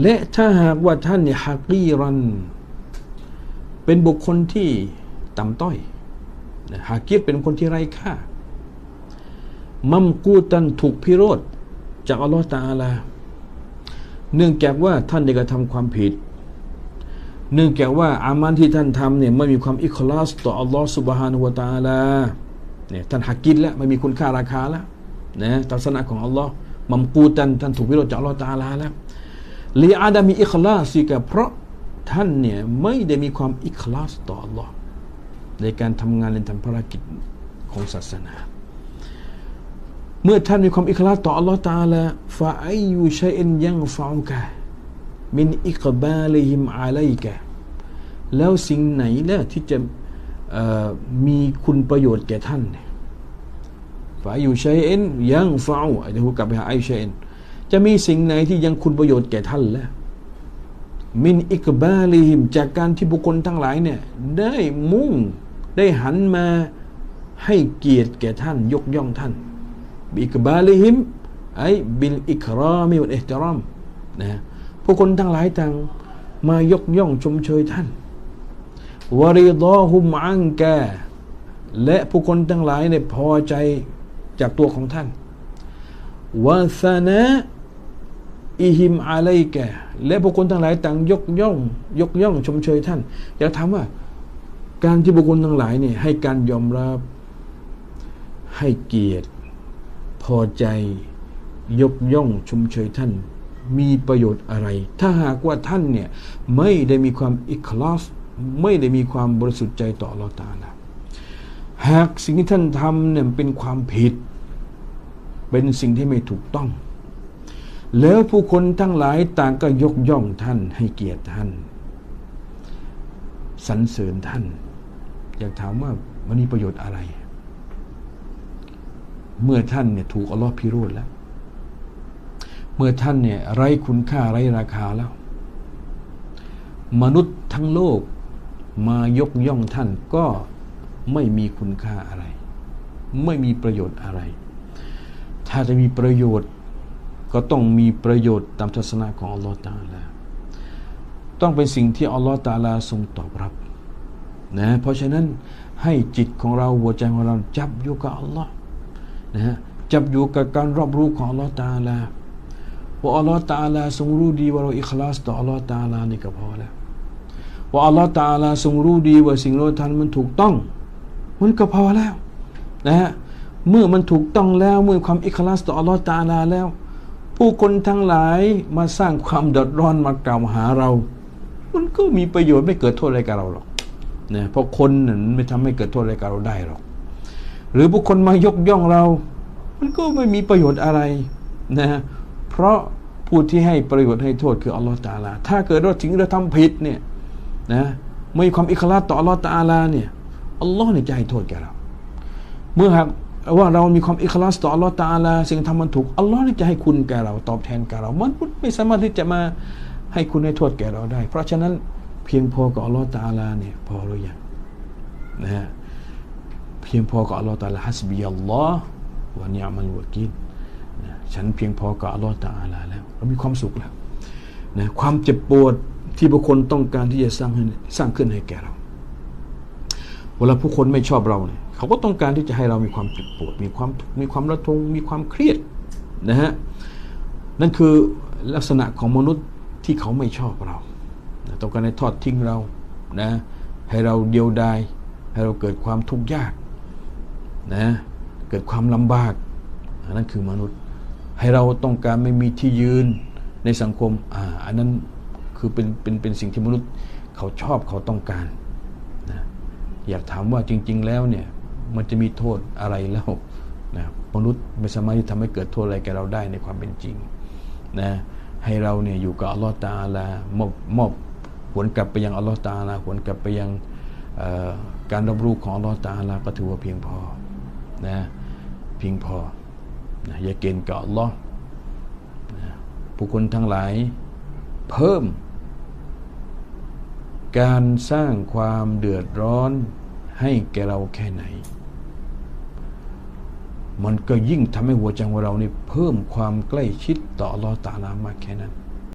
และถ้าหากว่าท่านเนี่ยฮักีรัน เป็นบุคคลที่ต่ำต้อยฮากีรเป็นคนที่ไร้ค่า มัมกูตันถูกพิโรธจากอัลลอฮฺตาลา เนื่องจากว่าท่านได้กระทำความผิด เนื่องจากว่าอามันที่ท่านทำเนี่ยไม่มีความอิคลาสต่ออัลลอฮฺสุบฮานุวะตาลาเนี่ยท่านหักกินแล้วไม่มีคุณค่าราคาแล้วนะทัศนะของอัลลอฮ์มัมกูตันท่านถูกพิโรธจากอัลลอฮฺตาลาแล้ว ลีอาดามีอิคลาสิกะเพราะท่านเนี่ยไม่ได้มีความอิคลาสต่ออัลลอฮ์ในการทำงานและทำภารกิจของศาสนา เมื่อท่านมีความอิคลาสต่ออัลลอฮ์ตาลาฟาอายุชัยอินยังฟาอุกะมินอิกบาลิฮิมอาไลกะแล้วสิ่งไหนล่ะที่จะมีคุณประโยชน์แก่ท่านฟาอายุชัยอินยังฟาอุเดี๋ยวกลับไปหาอายชัยอิน จะมีสิ่งไหนที่ยังคุณประโยชน์แก่ท่านแล้ว มินอิกบาลิฮิมจากการที่บุคคลทั้งหลายเนี่ย ได้มุ่งได้หันมาให้เกียรติแก่ท่านยกย่องท่านบิกบาลิฮิมไอบิลอิครามิวัลอิฮตรามนะผู้คนทั้งหลายต่างมายกย่องชมเชยท่านวริดอฮุมอังแกและผู้คนทั้งหลายเนี่ยพอใจจากตัวของท่านวาสนะ อิฮิมอาลัยแกและบุคคลทั้งหลายต่างยกย่อง ยกย่องชมเชยท่าน อยากถามว่า การที่บุคคลทั้งหลายเนี่ยให้การยอมรับ ให้เกียรติ พอใจ ยกย่องชมเชยท่าน มีประโยชน์อะไร ถ้าหากว่าท่านเนี่ยไม่ได้มีความอิคลาสไม่ได้มีความบริสุทธิ์ใจต่อลอตาละหากสิ่งที่ท่านทำเนี่ยเป็นความผิด เป็นสิ่งที่ไม่ถูกต้อง แล้วผู้คนทั้งหลายต่างก็ยกย่องท่านให้เกียรติท่านสรรเสริญท่าน อยากถามว่ามันมีประโยชน์อะไร เมื่อท่านเนี่ยถูกอัลลอฮ์พิโรธแล้ว เมื่อท่านเนี่ยไร้คุณค่าไร้ราคาแล้ว มนุษย์ทั้งโลกมายกย่องท่านก็ไม่มีคุณค่าอะไร ไม่มีประโยชน์อะไร ถ้าจะมีประโยชน์ ก็ต้องมีประโยชน์ตามทัศนะของอัลลอฮฺตาลาต้องเป็นสิ่งที่อัลลอฮฺตาลาทรงตอบรับนะเพราะฉะนั้นให้จิตของเราหัวใจของเราจับอยู่กับอัลลอฮ์นะฮะจับอยู่กับการรอบรู้ของอัลลอฮฺตาลาว่าอัลลอฮฺตาลาทรงรู้ดีว่าเราอิคลาสต่ออัลลอฮฺตาลานี่ก็พอแล้วว่าอัลลอฮฺตาลาทรงรู้ดีว่าสิ่งเราทำมันถูกต้องมันก็พอแล้วนะฮะเมื่อมันถูกต้องแล้วเมื่อความอิคลาสต่ออัลลอฮฺตาลาแล้ว ผู้คนทั้งหลายมาสร้างความเดือดร้อนมากล่าวหาเรา มันก็มีประโยชน์ไม่เกิดโทษอะไรกับเราหรอกนะเพราะคนนั้นไม่ทำให้เกิดโทษอะไรกับเราได้หรอก หรือผู้คนมายกย่องเรา มันก็ไม่มีประโยชน์อะไรนะเพราะผู้ที่ให้ประโยชน์ให้โทษคืออัลลอฮฺตาลา ถ้าเกิดว่าถึงเราทำผิดเนี่ยนะไม่มีความอิคลาสต่ออัลลอฮฺตาลาเนี่ยอัลลอฮ์เนี่ยจะให้โทษแกเรา เมื่อหาก ว่าเรามีความอิคลาสต่ออัลลอฮ์ตาลาสิ่งทำมันถูกอัลลอฮ์นี่จะให้คุณแก่เราตอบแทนแก่เรามันไม่สามารถที่จะมาให้คุณให้โทษแก่เราได้ เพราะฉะนั้นเพียงพอกับอัลลอฮ์ตาลาเนี่ยพอหรือยังนะฮะเพียงพอกับอัลลอฮ์ตาลาฮัสบีอัลลอฮ์วะนิยามัลวะกินนะฉันเพียงพอกับอัลลอฮ์ตาลาแล้ว เรามีความสุขแล้วนะความเจ็บปวดที่บุคคลต้องการที่จะสร้างให้สร้างขึ้นให้แก่เรา เวลาผู้คนไม่ชอบเราเนี่ย เขาก็ต้องการที่จะให้เรามีความเจ็บปวด มีความมีความระทงมีความเครียดนะฮะนั่นคือลักษณะของมนุษย์ที่เขาไม่ชอบเราต้องการให้ทอดทิ้งเรานะให้เราเดียวดายให้เราเกิดความทุกข์ยากนะเกิดความลำบากนั่นคือมนุษย์ ให้เราต้องการไม่มีที่ยืนในสังคมอ่าอันนั้นคือเป็นเป็นเป็นสิ่งที่มนุษย์เขาชอบเขาต้องการนะอยากถามว่าจริง ๆ แล้วเนี่ย มันจะมีโทษอะไรแล้วนะมนุษย์ไม่สามารถที่ทำให้เกิดโทษอะไรแกเราได้ในความเป็นจริงนะให้เราเนี่ยอยู่กับอัลลอฮฺตาลามอบมอบหวนกลับไปยังอัลลอฮฺตาลาหวนกลับไปยังการรับรู้ของอัลลอฮฺตาลาก็ถือว่าเพียงพอนะเพียงพอนะอย่าเกณฑ์กับอัลลอฮ์นผู้คนทั้งหลายเพิ่ม การสร้างความเดือดร้อน ให้แกเราแค่ไหน มันก็ยิ่งทำให้หัวใจของเรานี่เพิ่มความใกล้ชิดต่ออัลลอตาลามากแค่นั้น